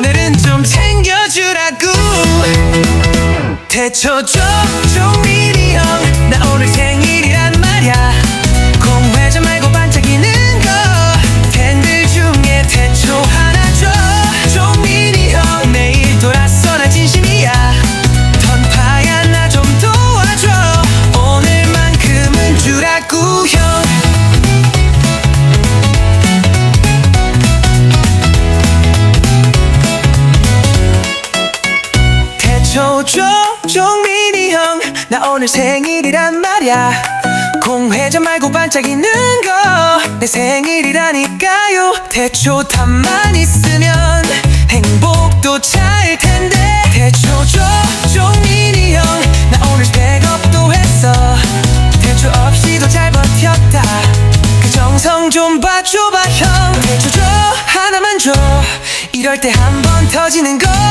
오늘은 좀 챙겨주라고. 대쳐줘 종민이 형 대초줘. 종민이 형 나 오늘 생일이란 말야. 공회전 말고 반짝이는 거 내 생일이라니까요. 대초 답만 있으면 행복도 차일 텐데. 대초줘. 종민이 형 나 오늘 백업도 했어. 대초 없이도 잘 버텼다. 그 정성 좀 봐줘봐 형. 대초줘. 하나만 줘. 이럴 때 한 번 터지는 거야